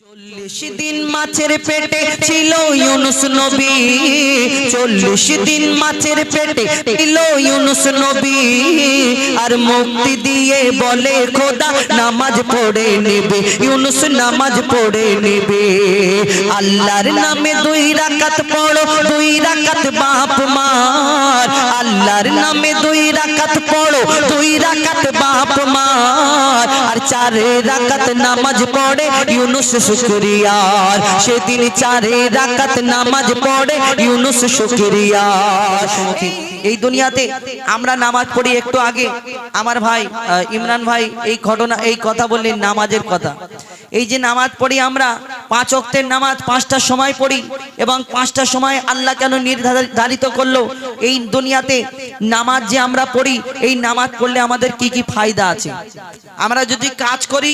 চল্লিশ দিন মাছের পেটে ছিল ইউনুস নবী। চল্লিশ দিন মাছের পেটে ছিল ইউনুস নবী। আর মুক্তি দিয়ে বলে, খোদা, নামাজ পড়ে নেবে। ইউনুস নামাজ পড়ে নেবে। আল্লাহর নামে দুই রাকাত পড়ো, দুই রাকাত বাপ মার। আল্লাহর নামে দুই রাকাত পড়ো, দুই রাকাত বাপ মার। চারে রাকাত নামাজ পড়ে ইউনুস শুকরিয়ার। সেদিন চারে রাকাত নামাজ পড়ে ইউনুস শুকরিয়ার। এই দুনিয়াতে আমরা নামাজ পড়ি একটু আগে। আমার ভাই ইমরান ভাই এই ঘটনা, এই কথা বললেন, নামাজের কথা। এই যে নামাজ পড়ি আমরা, পাঁচ অক্টের নামাজ পাঁচটার সময় পড়ি এবং পাঁচটার সময় আল্লাহ কেন নির্ধারিত করল? এই দুনিয়াতে নামাজ যে আমরা পড়ি, এই নামাজ পড়লে আমাদের কি কি ফায়দা আছে? আমরা যদি কাজ করি,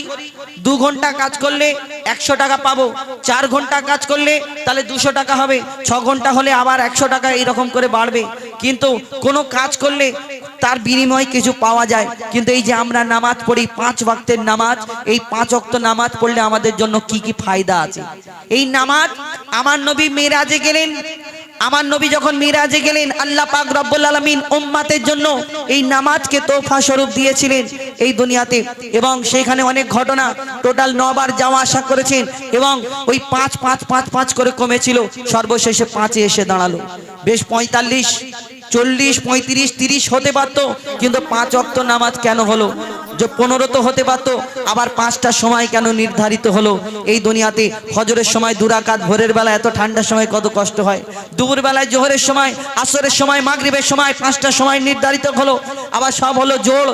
দু ঘণ্টা কাজ করলে একশো টাকা পাবো, চার ঘণ্টা কাজ করলে তাহলে দুশো টাকা হবে, ছ ঘণ্টা হলে আবার একশো টাকা এরকম করে বাড়বে। কিন্তু কোনো কাজ করলে তার বিনিময়ে কিছু পাওয়া যায়। কিন্তু এই যে আমরা নামাজ পড়ি, পাঁচ ওয়াক্তের নামাজ, এই পাঁচ ওয়াক্ত নামাজ পড়লে আমাদের জন্য কি কি ফায়দা আছে? এই নামাজ আমার নবী মেরাজে গেলেন আমার নবী যখন মিরাজে গেলেন, আল্লাহ পাক রব্বুল আলামিন উম্মাতের জন্য এই নামাজকে তোফা স্বরূপ দিয়েছিলেন এই দুনিয়াতে। এবং সেখানে অনেক ঘটনা, টোটাল নবার যাওয়া আসা করেছেন এবং ওই পাঁচ পাঁচ পাঁচ পাঁচ করে কমেছিল, সর্বশেষে পাঁচে এসে দাঁড়াল। বেশ পঁয়তাল্লিশ, চল্লিশ, পঁয়ত্রিশ, তিরিশ হতে পারতো, কিন্তু পাঁচ অক্ত নামাজ কেন হলো? যে পনেরো তো হতে পারতো, আবার পাঁচটার সময় কেন নির্ধারিত হলো? এই দুনিয়াতে হজরের সময় দুরাকাত ভোরের বেলা এত ঠান্ডার সময় কত কষ্ট হয়। দুপুর বেলায় জোহরের সময়, আসরের সময়, মাগরিবের সময়, পাঁচটার সময় নির্ধারিত হলো। আবার সব হলো জোড়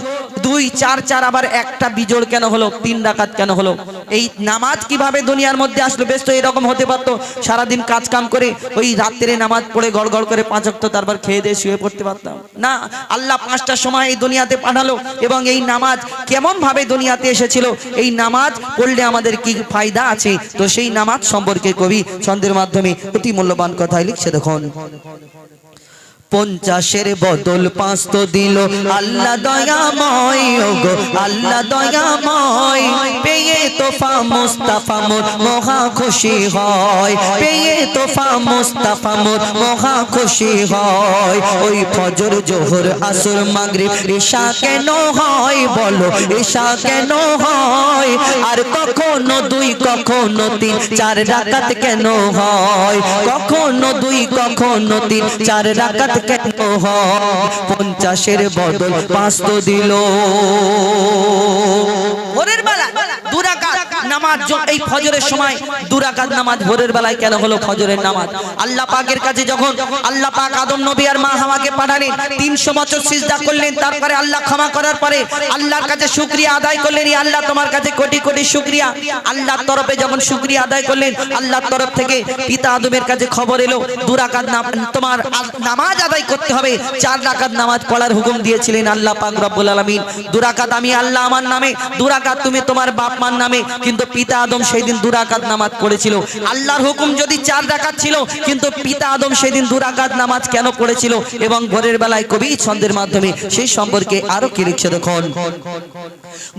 দুই, চার চার, আবার একটা বিজোড় কেন হলো? তিন ডাকাত কেন হলো? এই নামাজ কীভাবে দুনিয়ার মধ্যে আসলো? বেশ তো এরকম হতে পারতো। সারাদিন কাজ কাম করে ওই রাত্রে নামাজ পড়ে গড় গড় করে পাঁচ অক্ত তারপর খেয়ে দিয়ে শুয়ে পড়তে পারতাম। না, আল্লাহ পাঁচটার সময় এই দুনিয়াতে পাঠালো এবং এই নামাজ কেমন ভাবে দুনিয়াতে এসেছিল? এই নামাজ পড়লে আমাদের কি ফায়দা আছে? তো সেই নামাজ সম্পর্কে কবি ছন্দের মাধ্যমে অতি মূল্যবান কথাই লিখছে দেখুন। পঞ্চাশের বদল পাঁচ তো দিল। আল্লাহ দয়াময় ওগো, আল্লাহ দয়াময়। পেয়ে তোফা মুস্তাফা মোর মহা খুশি হয়। পেয়ে তোফা মুস্তাফা মোর মহা খুশি হয়। ওই ফজর, জোহর, আসর, মাগরিব ঈশা কেন হয় বলো? ঈশা কেন হয়? আর কখনো দুই, কখনো তিন, চার রাকাত কেন হয়? কখনো দুই, কখনো তিন, চার রাকাত কেন পঞ্চাশের বদল পাঁচ তো দিল। ভোরের বেলা দুরাকাত নামাজ এই ফজরের সময় দুরাকাত নামাজ ভোরের বেলায় কেন হলো ফজরের নামাজ? আল্লাহ পাকের কাছে যখন আল্লাহ পাক আদম নবী আর মা হাওয়াকে পাঠালেন, তিনশো বছর সিজদা করলেন, তারপরে আল্লাহ ক্ষমা করার পরে আল্লাহর কাছে আদায় করলেন আল্লাহ, তোমার কাছে কোটি কোটি আল্লাহর তরফে যখন আদায় করলেন, আল্লাহর তরফ থেকে পিতা আদমের কাছে খবর এলো, দুরাকাত তোমার নামাজ আদায় করতে হবে। চার রাকাত নামাজ পড়ার হুকুম দিয়েছিলেন আল্লাহ পাক রব্বুল আলামিন। দুরাকাত আমি আল্লাহ আমার নামে, দুরাকাত তুমি তোমার বাপ মার নামে কিন্তু পিতা আদম সেই দিন দুরাকাত নামাজ পড়েছিল আল্লাহর হুকুম যদি চার রাকাত ছিল, কিন্তু পিতা আদম সেদিন দুরাকাত নামাজ কেন পড়েছিল এবং ভোরের বেলায় কবি ছন্দের মাধ্যমে সেই সম্পর্কে আরও কি লিখছে দেখুন?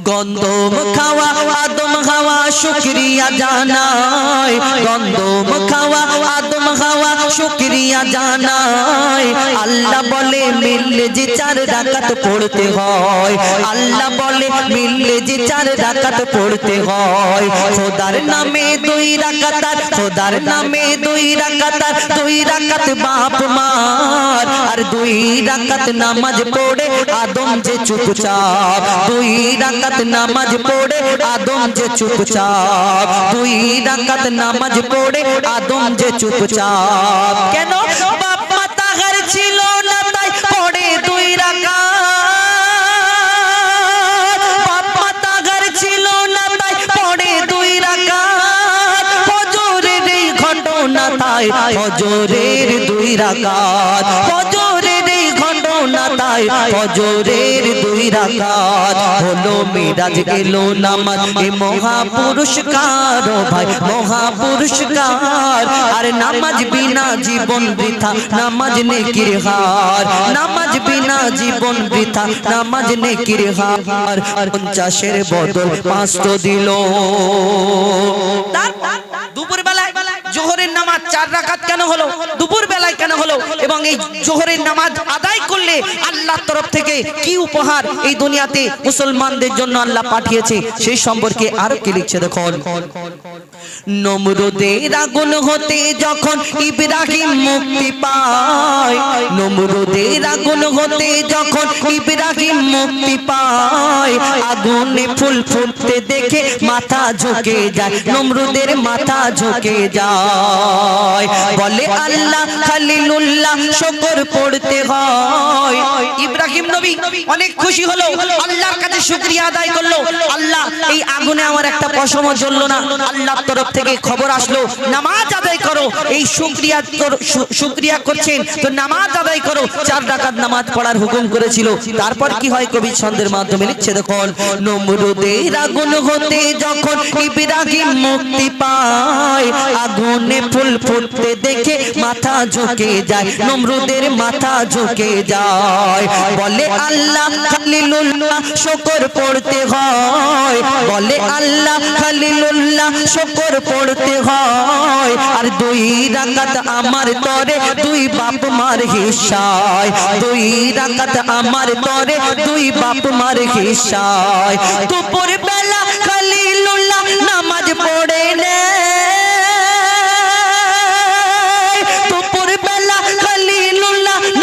গন্ধম খাওয়া, আদম খাওয়া, শুক্রিয়া জানাই। গন্ধম খাওয়া, আদম খাওয়া, শুক্রিয়া জানাই। আল্লাহ বলে, মিললে যে চার রাকাত পড়তে হয়। আল্লাহ বলে, মিললে যে চার রাকাত পড়তে হয়। খোদার নামে দুই রাকাত আর খোদার নামে দুই রাকাত আর দুই রাকাত বাপ মার। আর দুই রাকাত নামাজ পড়ে আদম যে চুপচাপ। দুই রাকাত নামাজ পড়ে আদম যে চুপচাপ। দুই রাকাত নামাজ পড়ে আদম যে চুপচাপ। কেন? তাই ফজরের দুই রাকাত। ফজরের এই ঘটনা কলকাতায় ফজরের দুই রাকাত। হলো মিরাজ গেল নামাজ। এ মহাপুরস্কার ভাই মহাপুরস্কার। আর নামাজ বিনা জীবন বৃথা নামাজ নেকির হার। নামাজ বিনা জীবন বৃথা নামাজ নেকির হার। পঞ্চাশের বদল পাঁচশো দিল। বেলায় জোহরের নামাজ চার রাকাত কেন হলো? দুপুর বেলায় কেন হলো? এবং এই জোহরের নামাজ আদায় করলে আল্লাহর তরফ থেকে কি উপহার এই দুনিয়াতে মুসলমানদের জন্য আল্লাহ পাঠিয়েছে? সেই সম্পর্কে আরও কি লিখছে দেখুন। নমরুদের আগুন হতে যখন ইব্রাহিম মুক্তি পায়, নমরুদের আগুন হতে যখন ইব্রাহিম মুক্তি পায়, আগুনে ফুল ফুটতে দেখে মাথা ঝুঁকে যায়, নমরুদের মাথা ঝুঁকে যায়। বলে আল্লাহ খালিলুল্লাহ, শুকর পড়তে হয়। ইব্রাহিম নবী অনেক খুশি হলো, আল্লাহর কাছে শুকরিয়া আদায় করল। আল্লাহ, এই আগুনে আমার একটা পশম জ্বললো না। আল্লাহর তরফ থেকে খবর আসলো, নামাজ আদায় করো, এই শুকরিয়া করো- শু- শুকরিয়া করছেন, তো নামাজ আদায় করো, চার ডাকাত নামাজ পড়ার হুকুম করেছিল। তারপর কি হয় কবি ছন্দের মাধ্যমে লিখছে দেখুন নমরুদের আগুন হতে যখন ইব্রাহিম মুক্তি পায়, আগুনে ফুল ফুটতে দেখে মাথা ঝুঁকে যায়, নমরুদের মাথা ঝুঁকে যায়। বলে আল্লাহ খালিলুল্লাহ, শুকর পড়তে হয়। বলে আল্লাহ খালিলুল্লাহ, শুকর পড়তে হয়। আর দুই রাকাত আমার তরে, দুই বাপ মার হিসায়। দুই রাকাত আমার তরে, দুই বাপ মার হিসায়। দুপুর বেলা খালিলুল্লাহ নামাজ পড়ে নে দুপুর বেলা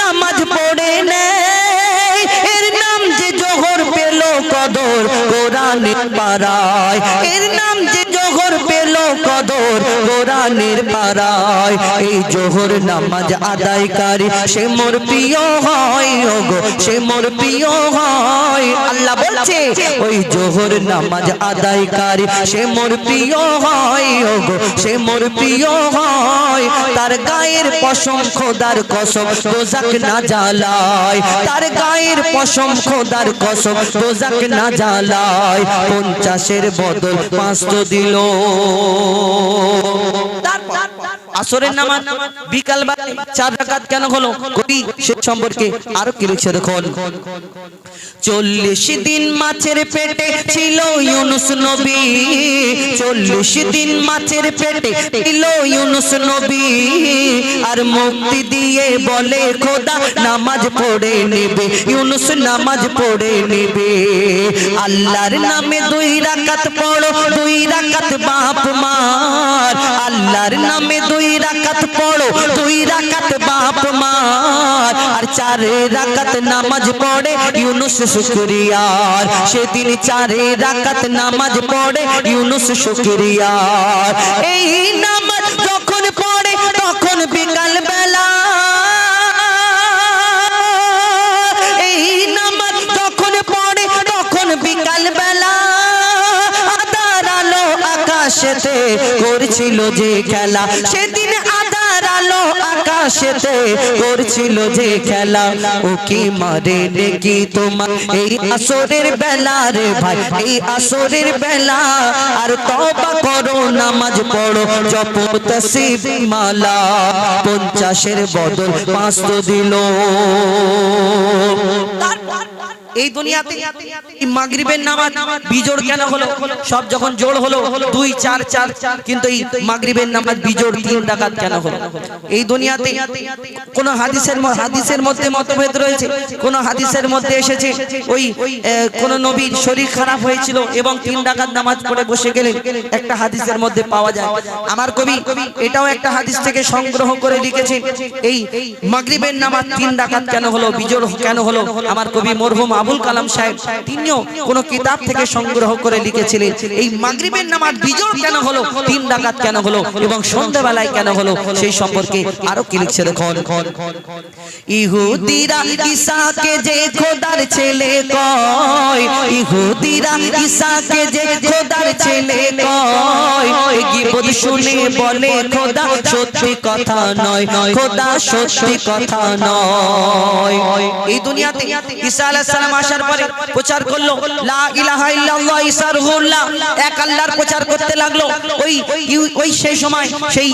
নামাজ পড়ে নে এর নাম যে জোহর কদর পাড়ায়। এর যে জোহর পেল কদর কোরআনের পাড়ায়, এই জোহর নামাজ আদায়কারী, সে মোর প্রিয় হয়, ওগো, সে মোর প্রিয় হয়। আল্লাহ বলছে, ওই জোহর নামাজ আদায়কারী, সে মোর প্রিয় হয় সে মোর প্রিয় হয়। তার গায়ের পশম খোদার কসম, দোজাক না জ্বালায়। তার গায়ের পশম খোদার কসম, দোজাক না জ্বালায়। পঞ্চাশের বদল পাঁচশো দিল। আসরের নামাজ বিকাল বেলায় চার রাকাত কেন হলো? কবি সে সম্পর্কে আরও কি লিখছে দেখুন। চল্লিশ দিন মাছের পেটে ছিল ইউনুস নবী। চল্লিশ দিন মাছের পেটে ছিল ইউনুস নবী। আর মুক্তি দিয়ে বলে, খোদা, নামাজ পড়ে নেবে। ইউনুস নামাজ পড়ে নেবে। আল্লাহর নামে দুই রাকাত পড়ো, দুই রাকাত বাপ মার। আল্লাহর নামে দুই রাকাত পড়ো, দুই রাকাত বাপ মার। আর চারে রাকাত নামাজ পড়ে ইউনুস শুকরিয়ার। সেদিন চারে রাকাত নামাজ পড়ে ইউনুস শুকরিয়ার। এই নামাজ আকাশেতে করছিল যে খেলা, সেদিন আদার আলো আকাশেতে করছিল যে খেলা। ও কি মারে দেখি তোমার? এই আসরের বেলা রে ভাই, এই আসরের বেলা। আর তবা করো, নামাজ পড়ো জপ তসিব মালা। পঞ্চাশের বদল পাঁচশো দিল। এই দুনিয়াতে মাগরিবের নামাজ বিজোড় কেন হলো? সব যখন জোড় হলো দুই চার চার কিন্তু এই মাগরিবের নামাজ বিজোড় তিন ডাকাত কেন হলো? এই দুনিয়াতে কোন হাদিসের হাদিসের মধ্যে মতভেদ রয়েছে? কোন হাদিসের মধ্যে এসেছে ওই কোন নবীর শরীর খারাপ হয়েছিল এবং তিন ডাকাত নামাজ পড়ে বসে গেলেন? একটা হাদিসের মধ্যে পাওয়া যায়। আমার কবি এটাও একটা হাদিস থেকে সংগ্রহ করে লিখেছেন এই মাগরিবের নামাজ তিন ডাকাত কেন হলো? বিজোড় কেন হলো? আমার কবি মরহুম আবুল কালাম সাহেব তিনিও কোন কিতাব থেকে সংগ্রহ করে লিখেছিলেন। এই মাগরিবের নামাজ বিজোড় কেন হলো? তিন রাকাত কেন হলো? এবং সন্ধ্যাবেলায় কেন হলো? সেই সম্পর্কে আরও কি লিখছে দেখুন। ইহুদিরা ঈসাকে যে খোদার ছেলে কয়, ইহুদিরা ঈসাকে যে খোদার ছেলে কয় গিবত শুনে বলে, খোদা সত্যি কথা নয়, খোদা সত্যি কথা নয়। এই দুনিয়াতে ঈসা আলাইহিস সালাম আসার পরে প্রচার করল এক আল্লাহর প্রচার করতে লাগল। ওই ওই সেই সময় সেই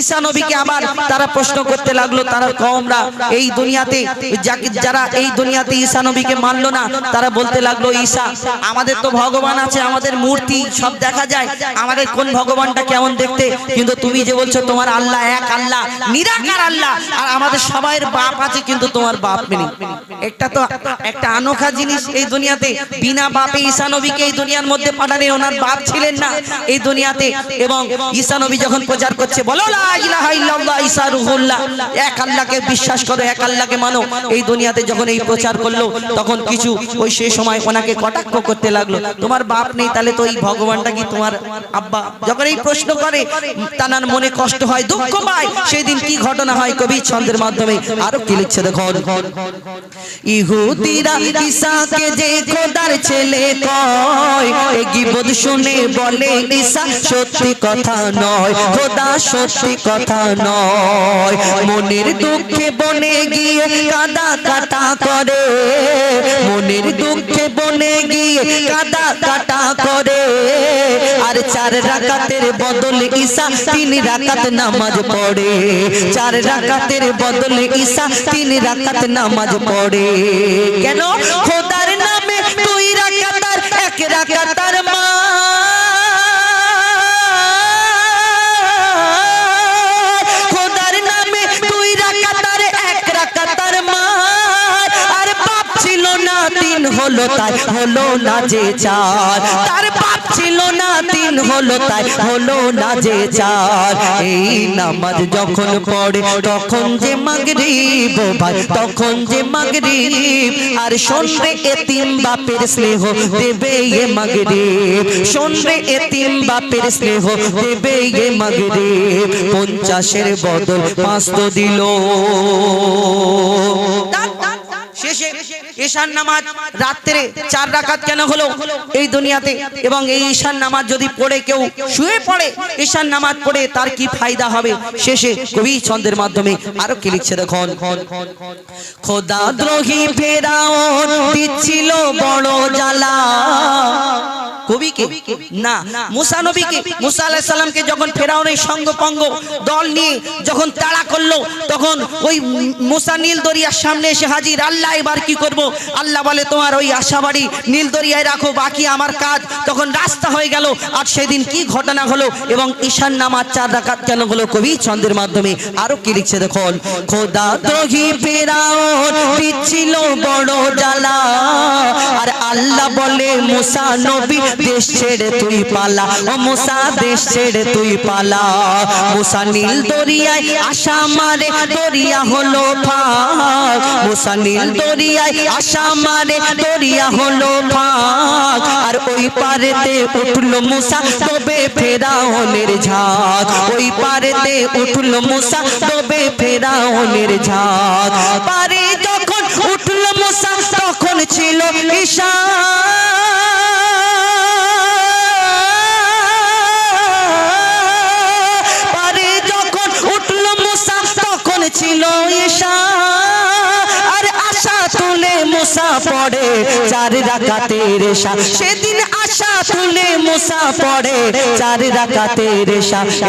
ঈসা নবীকে আবার তারা প্রশ্ন করতে লাগল, তারা কওমরা, এই দুনিয়াতে যারা এই দুনিয়াতে ঈসা নবীকে মানলো না, তারা বলতে লাগল, ঈসা, আমাদের তো ভগবান আছে, আমাদের মূর্তি সব দেখা যায়, আমাদের কোন ভগবানটা কেমন দেখতে? কিন্তু তুমি যে বলছো তোমার আল্লাহ এক আল্লাহ, নিরাকার আল্লাহ, আর আমাদের সবাইয়ের বাপ আছে, কিন্তু তোমার বাপ নেই। একটা তো একটা আনোখা জিনিস এই দুনিয়াতে। বিনা বাপে ঈসা নবীকে এই দুনিয়ার মধ্যে পাঠানে ওনার বাপ ছিলেন না। এই দুনিয়াতে। এবং ঈসা নবী যখন প্রচার করছে, বলো এক আল্লাহকে বিশ্বাস করো, এক আল্লাহকে মানো। এই দুনিয়াতে যখন এই প্রচার করল, তখন কিছু ওই সেই সময় ওনাকে কটাক্ষ করতে লাগল। তোমার বাপ নেই, তাহলে তো এই ভগবানটা কি তোমার আব্বা? যখন এই প্রশ্ন করে, তানার মনে কষ্ট হয়, দুঃখ পায়। সেই দিন কি ঘটনা হয় কবি ছন্দের মাধ্যমে? আরও কি লিখছে দেখো ইহুদিরা ঈসাকে যে খোদার ছেলে কয়, এ গিবদ শুনে বলে ঈশা সত্যি কথা নয়, খোদা সত্যি কথা নয়। মনের দুঃখে বনে গিয়ে কাদা কাটা করে, মনের দুঃখে বনে গিয়ে কাদা কাটা করে। আর চার রাকাতের বদলে ঈসা, তিন রাকাত নামাজ পড়ে। চার রাকাতের বদলে ঈসা, তিন রাকাত নামাজ পড়ে। কেন? খোদার নামে দুই রাকাতার এক রাকাতার হলো তাই, হলো না যে চার তার বাপ ছিল না তিন হলো তাই, হলো না যে চার এই নামাজ যখন পড়ে, তখন যে মাগরিব ভাই, তখন যে মাগরিব। আর শোনরে এতিম বাপের স্নেহ, দেবে এ মাগরিব। শোনরে এতিম বাপের স্নেহ, দেবে এ মাগরিব। পঞ্চাশের বদল পাঁচ তো দিল। শেষে ঈশান নামাজ রাত্রে চার রাকাত কেন হলো? এই দুনিয়াতে। এবং এই ঈশান নামাজ যদি পড়ে কেউ শুয়ে পড়ে, ঈশান নামাজ পড়ে তার কি ফায়দা হবে? শেষে কবি ছন্দের মাধ্যমে আরও কি লিখছে দেখুন। খোদা দ্রোহী ফেরাউন দিচ্ছিল বড় জ্বালা। কবিকে? না, মুসা নবীকে। মুসা আলাইহিস সালামকে যখন ফেরাউনের সঙ্গ পঙ্গ দল নিয়ে যখন তাড়া করল, তখন ওই মুসা নীল দরিয়ার সামনে এসে হাজির, আল্লাহ এবার কি করব? আল্লাহ বলে, তোমার ওই আশাবাড়ি নীল দরিয়ায় রাখো, বাকি আমার কাজ। তখন রাস্তা হয়ে গেল। আর সেদিন কি ঘটনা হলো এবং ঈশান নামাজ চার রাকাত কেন হলো কবি ছন্দের মাধ্যমে? আরও কি লিখছে দেখুন। খোদা দ্রোহী ফেরাউন বড় জ্বালা। আর আল্লাহ বলে, মুসা নবী, দেশ ছেড়ে তুই পালা। ও মুসা, দেশ ছেড়ে তুই পালা। মুসা নীল দরিয়ায় আশা মারে, দরিয়া হলো ফাঁক। মুসা নীল দরিয়ায় আশা মারে, দরিয়া হলো ফাঁক। আর ওই পারেতে উঠল মুসা, তবে ফেরাউনের ঝাঁক। ওই পারেতে উঠল মুসা, তবে ফেরাউনের ঝাঁক। পারে যখন উঠল মুসা, তখন ছিল ঈশা। esa পড়ে চার সেদিন আশা তুলে পড়ে চার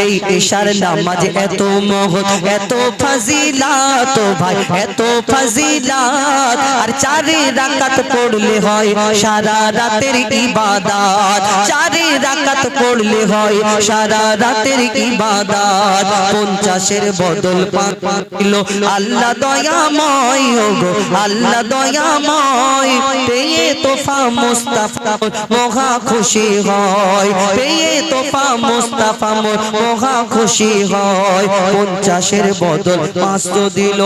এই ঈশার নামাজ এত মহৎ, এত ফাজিলাত ভাই, এত ফাজিলাত। আর চার পড়লে হয় সারা রাতের চার পড়লে হয় সারা রাতের পঞ্চাশের বদল পাইল আল্লাহ দয়াময়, ওগো, আল্লাহ দয়াময়। পেয়ে তোফা মুস্তাফা মহা খুশি হয়, পেয়ে তোফা মুস্তাফা মহা খুশি হয়, পঞ্চাশের বদল পাঁচশো দিল।